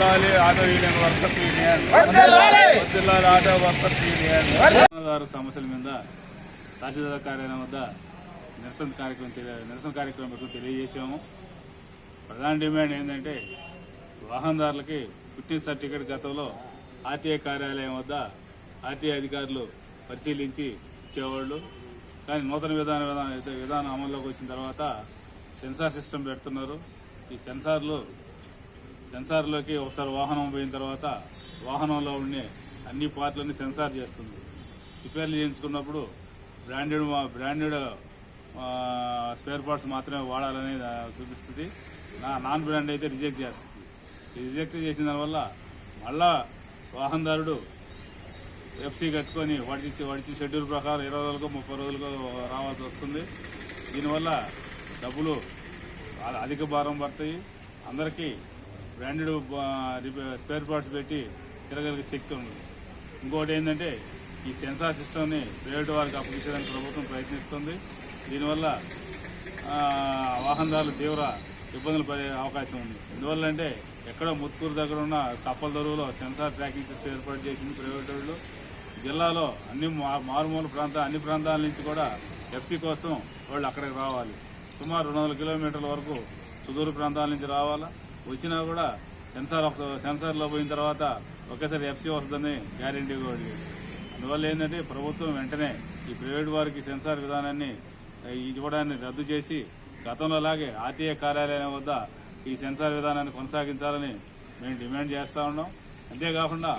Union workers union. జిల్లాల! Auto workers union. సమస్యల మీద తహసీల్దార్ కార్యాలయం వద్ద నిరసన కార్యక్రమం తెలియ- నిరసన కార్యక్రమం పెట్టు తెలియజేసాము ప్రధాన డిమాండ్ ఏంటంటే వాహనదారులకి ఫిట్నెస్ సర్టిఫికేట్ గతంలో ఆర్టీఐ కార్యాలయం వద్ద ఆర్టీఐ అధికారులు పరిశీలించి ఇచ్చేవాళ్ళు. కానీ నూతన విధాన విధాన- విధానం అమల్లోకి వచ్చిన తర్వాత సెన్సార్ సిస్టమ్ పెడుతున్నారు. ఈ సెన్సార్లు సెన్సార్లోకి ఒకసారి వాహనం పోయిన తర్వాత వాహనంలో ఉండే అన్ని పార్ట్లన్నీ సెన్సార్ చేస్తుంది. రిపేర్లు చేయించుకున్నప్పుడు బ్రాండెడ్ మా- బ్రాండెడ్ స్పేర్ పార్ట్స్ మాత్రమే వాడాలని చూపిస్తుంది. నా నాన్ బ్రాండ్ అయితే రిజెక్ట్ చేస్తుంది. ఈ రిజెక్ట్ చేసిన దానివల్ల మళ్ళా వాహనదారుడు ఎఫ్సీ కట్టుకొని వాడి వాడి షెడ్యూల్ ప్రకారం ఇరవై రోజులకు ముప్పై రోజులకు రావాల్సి వస్తుంది. దీనివల్ల డబ్బులు అధిక భారం పడతాయి. అందరికీ బ్రాండెడ్ స్పేర్ పార్ట్స్ పెట్టి తిరగలిగే శక్తి ఉంది. ఇంకోటి ఏంటంటే ఈ సెన్సార్ సిస్టమ్ని ప్రైవేట్ వారికి అప్పగించడానికి ప్రభుత్వం ప్రయత్నిస్తుంది. దీనివల్ల వాహనదారులు తీవ్ర ఇబ్బందులు పడే అవకాశం ఉంది. ఎందువల్ల అంటే ఎక్కడో ముత్కూరు దగ్గర ఉన్న కప్పల దొరువులో సెన్సార్ ట్రాకింగ్ సిస్టమ్ ఏర్పాటు చేసింది ప్రైవేట్ వాళ్ళు. జిల్లాలో అన్ని మారుమూల ప్రాంత అన్ని ప్రాంతాల నుంచి కూడా ఎఫ్సీ కోసం వాళ్ళు అక్కడికి రావాలి. సుమారు రెండు వందల కిలోమీటర్ల వరకు సుదూర ప్రాంతాల నుంచి రావాలా. వచ్చినా కూడా సెన్సార్ ఒక- సెన్సార్లో పోయిన తర్వాత ఒకేసారి ఎఫ్సీ వస్తుందని గ్యారెంటీ కూడా అందువల్ల ఏంటంటే ప్రభుత్వం వెంటనే ఈ ప్రైవేట్ వారికి సెన్సార్ విధానాన్ని ఇవ్వడాన్ని రద్దు చేసి గతంలో లాగే ఆర్టీఏ కార్యాలయం వద్ద ఈ సెన్సార్ విధానాన్ని కొనసాగించాలని మేము డిమాండ్ చేస్తా ఉన్నాం. అంతేకాకుండా